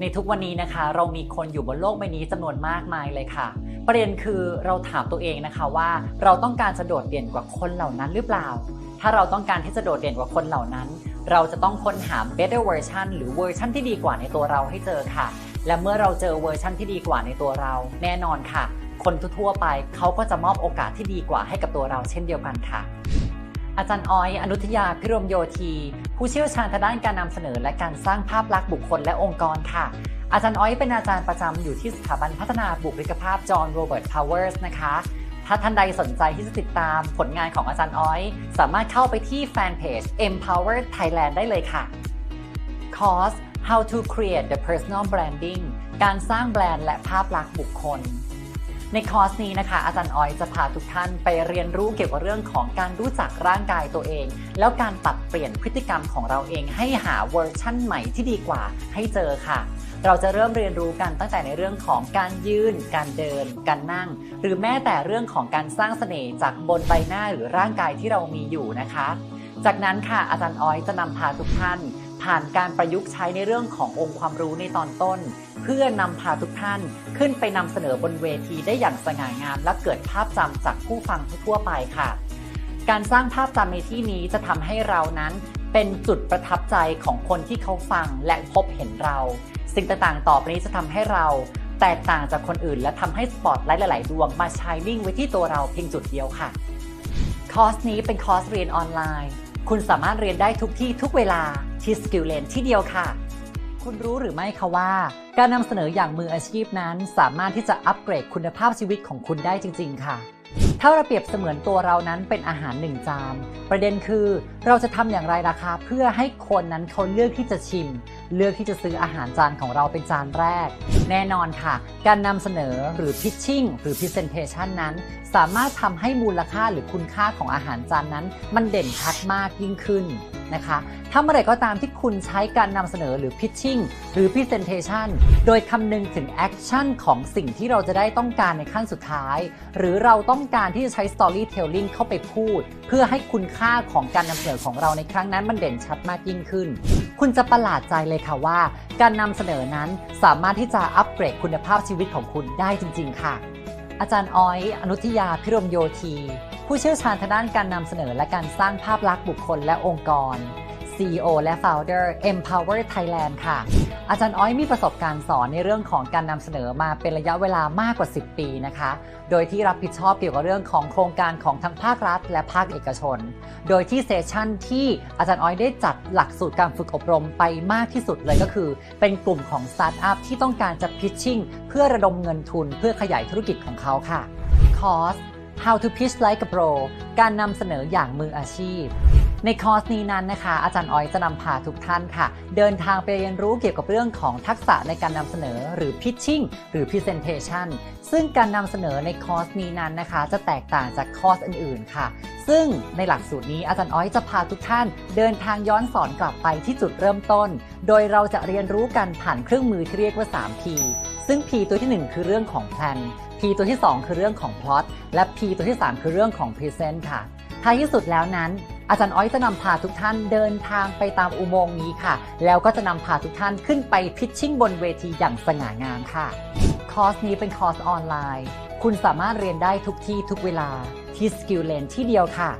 ในทุกวันนี้นะคะ เรามีคนอยู่บนโลกใบนี้จำนวนมากมายเลยค่ะ ประเด็นคือเราถามตัวเองนะคะว่า เราต้องการจะโดดเด่นกว่าคนเหล่านั้นหรือเปล่า ถ้าเราต้องการที่จะโดดเด่นกว่าคนเหล่านั้น เราจะต้องค้นหา better version หรือเวอร์ชันที่ดีกว่าในตัวเราให้เจอค่ะ และเมื่อเราเจอเวอร์ชันที่ดีกว่าในตัวเรา แน่นอนค่ะ คนทั่วไปเขาก็จะมอบโอกาสที่ดีกว่าให้กับตัวเราเช่นเดียวกันค่ะ อาจารย์ออยอนุทยาพิรมโยธี ผู้เชี่ยวชาญทางด้านการนำเสนอ และการสร้างภาพลักษณ์บุคคลและองค์กรค่ะ อาจารย์ออยเป็นอาจารย์ประจำอยู่ที่สถาบันพัฒนาบุคลิกภาพจอห์นโรเบิร์ตพาวเวอร์สนะคะ ถ้าท่านใดสนใจที่จะติดตามผลงานของอาจารย์ออย สามารถเข้าไปที่แฟนเพจ Empower Thailand ได้เลยค่ะคอร์ส How to create the personal branding การสร้างแบรนด์และภาพลักษณ์บุคคล ในคอร์สนี้นะคะ อาจารย์ออยจะพาทุกท่านไปเรียนรู้เกี่ยวกับเรื่องของการรู้จักร่างกายตัวเอง แล้วการปรับเปลี่ยนพฤติกรรมของเราเองให้หาเวอร์ชั่นใหม่ที่ดีกว่าให้เจอค่ะ เราจะเริ่มเรียนรู้กันตั้งแต่ในเรื่องของการยืน การเดิน การนั่ง หรือแม้แต่เรื่องของการสร้างเสน่ห์จากบนใบหน้าหรือร่างกายที่เรามีอยู่นะคะ จากนั้นค่ะอาจารย์ออยจะนำพาทุกท่านผ่านการประยุกต์ใช้ในเรื่องขององค์ความรู้ในตอนต้น พื่อนำพาทุกท่านขึ้นไปนำเสนอบนเวทีได้อย่างสง่างาม และเกิดภาพจำจากผู้ฟังทั่วไปค่ะ การสร้างภาพจำในที่นี้จะทำให้เรานั้นเป็นจุดประทับใจของคนที่เขาฟังและพบเห็นเรา สิ่งต่างๆ ต่อไปนี้จะทำให้เราแตกต่างจากคนอื่น และทำให้สปอตไลท์หลาย ๆ ดวงมาชายนิ่งไว้ที่ตัวเราเพียงจุดเดียวค่ะ คอร์สนี้เป็นคอร์สเรียนออนไลน์ คุณสามารถเรียนได้ทุกที่ทุกเวลาที่สกิลเลนที่เดียวค่ะ คุณรู้หรือไม่คะว่า การนำเสนออย่างมืออาชีพนั้น สามารถที่จะอัปเกรดคุณภาพชีวิตของคุณได้จริง ๆ ค่ะถ้าเราเปรียบเสมือนตัวเรานั้นเป็นอาหารหนึ่งจาน ประเด็นคือเราจะทำอย่างไรล่ะคะเพื่อให้คนนั้นเขาเลือกที่จะชิมเลือกที่จะซื้ออาหารจานของเราเป็นจานแรก แน่นอนค่ะ การนำเสนอหรือ pitching หรือ presentation นั้น สามารถทำให้มูลค่าหรือคุณค่าของอาหารจานนั้น มันเด่นชัดมากยิ่งขึ้นนะคะถ้าเมื่อไรก็ตามที่คุณใช้การนำเสนอหรือ pitching หรือ presentation โดยคำนึงถึง action ของสิ่งที่เราจะได้ต้องการในขั้นสุดท้าย หรือเราต้องการที่จะใช้ storytelling เข้าไปพูด เพื่อให้คุณค่าของการนำเสนอของเราในครั้งนั้นมันเด่นชัดมากยิ่งขึ้น คุณจะประหลาดใจเลยค่ะว่า การนำเสนอนั้นสามารถที่จะอัปเกรดคุณภาพชีวิตของคุณได้จริง ๆ ค่ะ อาจารย์อ้อย อนุทิยาพิรมโยธี ผู้เชี่ยวชาญทางด้านการนำเสนอและการสร้างภาพลักษณ์บุคคลและองค์กร CEO และ Founder Empower Thailand ค่ะ อาจารย์อ้อยมีประสบการณ์สอนในเรื่องของการนำเสนอมาเป็นระยะเวลามากกว่า 10 ปีนะคะ โดยที่รับผิดชอบเกี่ยวกับเรื่องของโครงการของทั้งภาครัฐ และภาคเอกชน โดยที่เซสชั่นที่อาจารย์อ้อยได้จัดหลักสูตรการฝึกอบรมไปมากที่สุดเลยก็คือ เป็นกลุ่มของสตาร์ทอัพที่ต้องการจะพิชชิ่งเพื่อระดมเงินทุน เพื่อขยายธุรกิจของเขาค่ะคอร์ส How to Pitch Like a Pro การนำเสนออย่างมืออาชีพ ในคอร์สนี้นั้นนะคะ อาจารย์ออยจะนำพาทุกท่านค่ะ เดินทางไปเรียนรู้เกี่ยวกับเรื่องของทักษะในการนำเสนอหรือ pitching หรือ presentation ซึ่งการนำเสนอในคอร์สนี้นั้นนะคะ จะแตกต่างจากคอร์สอื่นๆ ค่ะ ซึ่งในหลักสูตรนี้อาจารย์อ้อยจะพาทุกท่าน เดินทางย้อนสอนกลับไปที่จุดเริ่มต้น โดยเราจะเรียนรู้กันผ่านเครื่องมือที่เรียกว่า 3P ซึ่ง P ตัวที่ 1 คือเรื่องของ plan P ตัวที่ 2 คือเรื่องของ plot และ P ตัวที่ 3 คือเรื่องของ present ค่ะท้ายที่สุดแล้วนั้น อาจารย์อ้อยจะนำพาทุกท่านเดินทางไปตามอุโมงค์นี้ค่ะ แล้วก็จะนำพาทุกท่านขึ้นไปพิชชิ่งบนเวทีอย่างสง่างามค่ะ คอร์สนี้เป็นคอร์สออนไลน์ คุณสามารถเรียนได้ทุกที่ทุกเวลาที่ Skill l a n ที่เดียวค่ะ